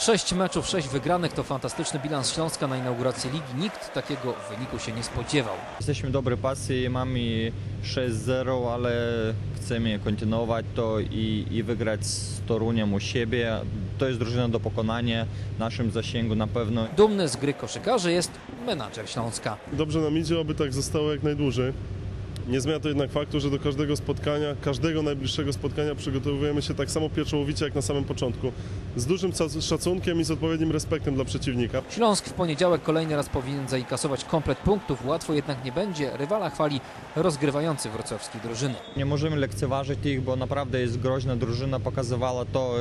Sześć meczów, sześć wygranych to fantastyczny bilans Śląska na inauguracji ligi. Nikt takiego wyniku się nie spodziewał. Jesteśmy w dobrej pasji, mamy 6-0, ale chcemy kontynuować to i, i wygrać z Toruniem u siebie. To jest drużyna do pokonania, w naszym zasięgu na pewno. Dumny z gry koszykarzy jest menadżer Śląska. Dobrze nam idzie, oby tak zostało jak najdłużej. Nie zmienia to jednak faktu, że do każdego spotkania, każdego najbliższego spotkania przygotowujemy się tak samo pieczołowicie jak na samym początku. Z dużym szacunkiem i z odpowiednim respektem dla przeciwnika. Śląsk w poniedziałek kolejny raz powinien zainkasować komplet punktów. Łatwo jednak nie będzie. Rywala chwali rozgrywający wrocławski drużyny. Nie możemy lekceważyć ich, bo naprawdę jest groźna drużyna, pokazywała to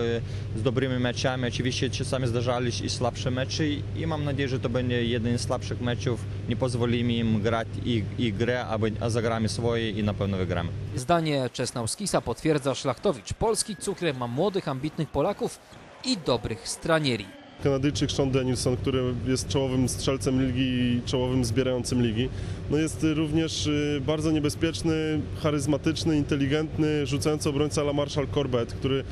e, z dobrymi meczami. Oczywiście czasami zdarzali się i słabsze mecze i, i mam nadzieję, że to będzie jeden z słabszych meczów. Nie pozwolimy im grać ich, ich grę, a, a zagramy swoje i na pewno wygramy. Zdanie Czesnauskisa potwierdza Szlachtowicz. Polski cukier ma młodych, ambitnych Polaków i dobrych stranieri. Kanadyjczyk Sean Danielson, który jest czołowym strzelcem ligi i czołowym zbierającym ligi, no jest również y, bardzo niebezpieczny, charyzmatyczny, inteligentny, rzucający obrońca La Marshall Corbett, który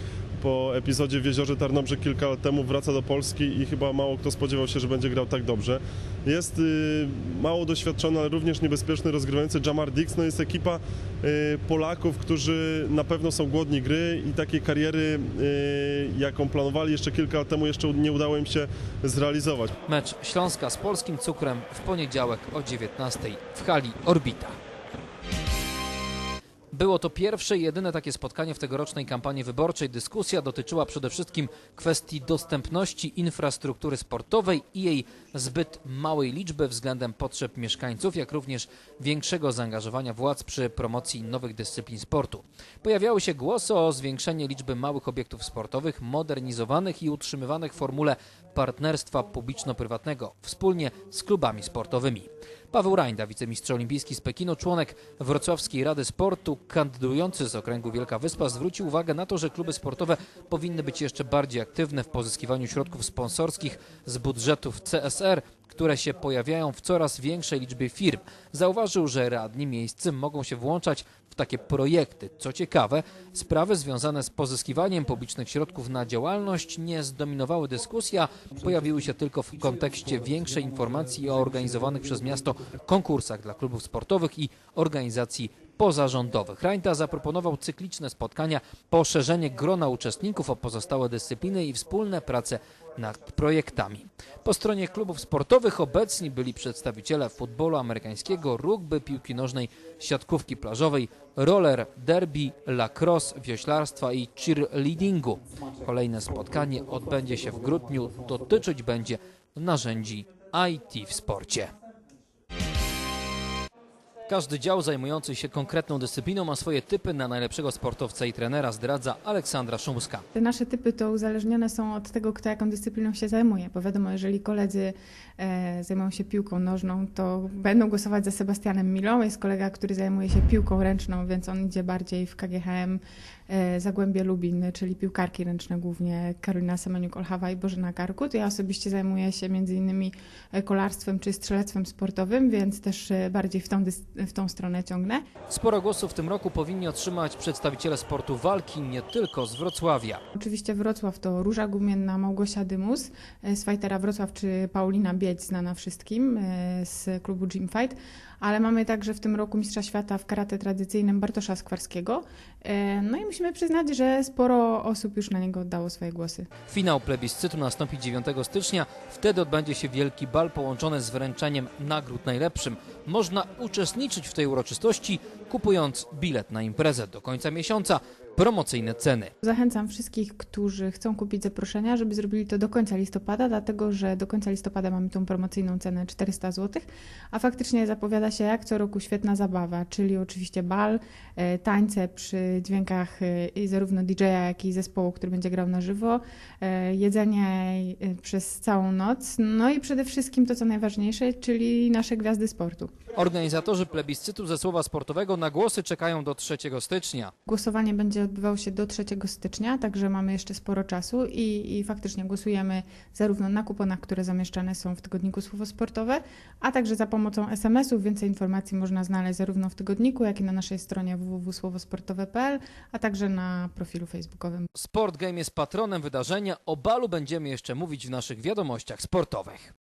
po epizodzie w Jeziorze Tarnobrzeg kilka lat temu wraca do Polski i chyba mało kto spodziewał się, że będzie grał tak dobrze. Jest y, mało doświadczony, ale również niebezpieczny rozgrywający Jamar Dix. No jest ekipa y, Polaków, którzy na pewno są głodni gry i takiej kariery, y, jaką planowali jeszcze kilka lat temu, jeszcze nie udało im się zrealizować. Mecz Śląska z polskim cukrem w poniedziałek o 19 w hali Orbita. Było to pierwsze i jedyne takie spotkanie w tegorocznej kampanii wyborczej. Dyskusja dotyczyła przede wszystkim kwestii dostępności infrastruktury sportowej i jej zbyt małej liczby względem potrzeb mieszkańców, jak również większego zaangażowania władz przy promocji nowych dyscyplin sportu. Pojawiały się głosy o zwiększeniu liczby małych obiektów sportowych, modernizowanych i utrzymywanych w formule partnerstwa publiczno-prywatnego wspólnie z klubami sportowymi. Paweł Rajnda, wicemistrz olimpijski z Pekinu, członek Wrocławskiej Rady Sportu, kandydujący z okręgu Wielka Wyspa, zwrócił uwagę na to, że kluby sportowe powinny być jeszcze bardziej aktywne w pozyskiwaniu środków sponsorskich z budżetów CSR, które się pojawiają w coraz większej liczbie firm. Zauważył, że radni miejscy mogą się włączać w takie projekty. Co ciekawe, sprawy związane z pozyskiwaniem publicznych środków na działalność nie zdominowały dyskusji, a pojawiły się tylko w kontekście większej informacji o organizowanych przez miasto konkursach dla klubów sportowych i organizacji pozarządowych. Rajnta zaproponował cykliczne spotkania, poszerzenie grona uczestników o pozostałe dyscypliny i wspólne prace nad projektami. Po stronie klubów sportowych obecni byli przedstawiciele futbolu amerykańskiego, rugby, piłki nożnej, siatkówki plażowej, roller, derby, lacrosse, wioślarstwa i cheerleadingu. Kolejne spotkanie odbędzie się w grudniu, dotyczyć będzie narzędzi IT w sporcie. Każdy dział zajmujący się konkretną dyscypliną ma swoje typy na najlepszego sportowca i trenera, zdradza Aleksandra Szumska. Te nasze typy to uzależnione są od tego, kto jaką dyscypliną się zajmuje, bo wiadomo, jeżeli koledzy e, zajmują się piłką nożną, to będą głosować za Sebastianem Milą. Jest kolega, który zajmuje się piłką ręczną, więc on idzie bardziej w KGHM Zagłębie Lubin, czyli piłkarki ręczne głównie Karolina Semeniuk-Olchawa i Bożena Karkut. Ja osobiście zajmuję się między innymi e, kolarstwem czy strzelectwem sportowym, więc też e, bardziej w tą, w tą stronę ciągnę. Sporo głosów w tym roku powinni otrzymać przedstawiciele sportu walki nie tylko z Wrocławia. Oczywiście Wrocław to Róża Gumienna, Małgosia Dymus, e, z Fightera Wrocław czy Paulina Bieć, znana wszystkim e, z klubu Gym Fight, ale mamy także w tym roku mistrza świata w karate tradycyjnym Bartosza Skwarskiego. E, No i musimy przyznać, że sporo osób już na niego oddało swoje głosy. Finał plebiscytu nastąpi 9 stycznia. Wtedy odbędzie się wielki bal połączony z wręczeniem nagród najlepszym. Można uczestniczyć w tej uroczystości, kupując bilet na imprezę do końca miesiąca. Promocyjne ceny. Zachęcam wszystkich, którzy chcą kupić zaproszenia, żeby zrobili to do końca listopada, dlatego że do końca listopada mamy tą promocyjną cenę 400 zł, a faktycznie zapowiada się jak co roku świetna zabawa, czyli oczywiście bal, e, tańce przy dźwiękach e, zarówno DJ-a, jak i zespołu, który będzie grał na żywo, e, jedzenie przez całą noc, no i przede wszystkim to, co najważniejsze, czyli nasze gwiazdy sportu. Organizatorzy plebiscytu ze słowa sportowego na głosy czekają do 3 stycznia. Głosowanie będzie odbywało się do 3 stycznia, także mamy jeszcze sporo czasu i, i faktycznie głosujemy zarówno na kuponach, które zamieszczane są w tygodniku Słowo Sportowe, a także za pomocą SMS-ów. Więcej informacji można znaleźć zarówno w tygodniku, jak i na naszej stronie www.słowosportowe.pl, a także na profilu facebookowym. Sport Game jest patronem wydarzenia. O balu będziemy jeszcze mówić w naszych wiadomościach sportowych.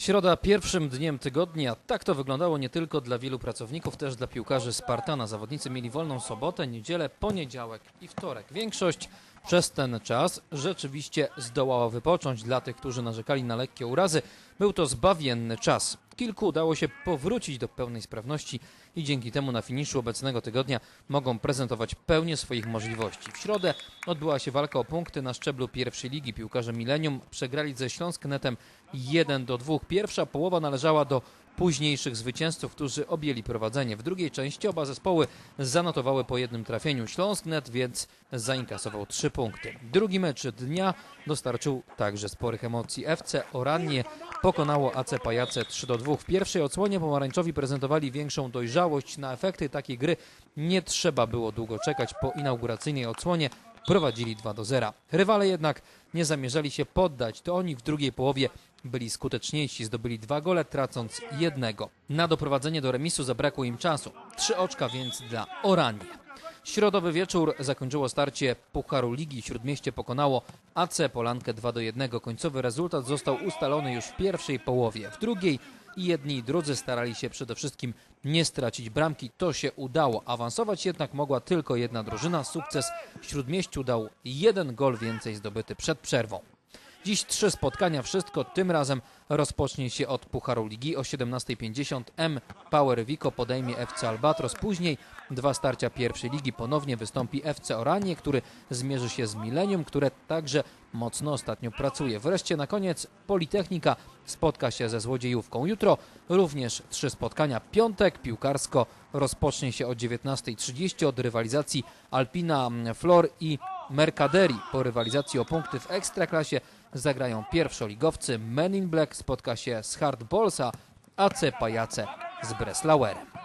Środa pierwszym dniem tygodnia. Tak to wyglądało nie tylko dla wielu pracowników, też dla piłkarzy Spartana. Zawodnicy mieli wolną sobotę, niedzielę, poniedziałek i wtorek. Większość przez ten czas rzeczywiście zdołała wypocząć. Dla tych, którzy narzekali na lekkie urazy, był to zbawienny czas. Kilku udało się powrócić do pełnej sprawności i dzięki temu na finiszu obecnego tygodnia mogą prezentować pełnię swoich możliwości. W środę odbyła się walka o punkty na szczeblu pierwszej ligi. Piłkarze Millennium przegrali ze Śląsknetem 1 do 2. Pierwsza połowa należała do późniejszych zwycięzców, którzy objęli prowadzenie. W drugiej części oba zespoły zanotowały po jednym trafieniu. Śląsknet więc zainkasował trzy punkty. Drugi mecz dnia dostarczył także sporych emocji. FC Oranie pokonało AC Pajace 3 do 2. W pierwszej odsłonie pomarańczowi prezentowali większą dojrzałość. Na efekty takiej gry nie trzeba było długo czekać. Po inauguracyjnej odsłonie prowadzili 2 do 0. Rywale jednak nie zamierzali się poddać. To oni w drugiej połowie byli skuteczniejsi, zdobyli dwa gole, tracąc jednego. Na doprowadzenie do remisu zabrakło im czasu. Trzy oczka więc dla Oranie. Środowy wieczór zakończyło starcie Pucharu Ligi. Śródmieście pokonało AC Polankę 2 do 1. Końcowy rezultat został ustalony już w pierwszej połowie. W drugiej jedni i drudzy starali się przede wszystkim nie stracić bramki. To się udało. Awansować jednak mogła tylko jedna drużyna. Sukces Śródmieściu dał jeden gol więcej zdobyty przed przerwą. Dziś trzy spotkania, wszystko tym razem rozpocznie się od Pucharu Ligi o 17.50. M Power Vico podejmie FC Albatros. Później dwa starcia pierwszej ligi ponownie wystąpi FC Oranie, który zmierzy się z Millennium, które także mocno ostatnio pracuje. Wreszcie na koniec Politechnika spotka się ze Złodziejówką. Jutro również trzy spotkania. Piątek piłkarsko rozpocznie się o 19.30 od rywalizacji Alpina Flor i Mercaderi. Po rywalizacji o punkty w Ekstraklasie zagrają pierwszoligowcy. Men in Black spotka się z Hardballsa, AC Pajace z Breslauerem.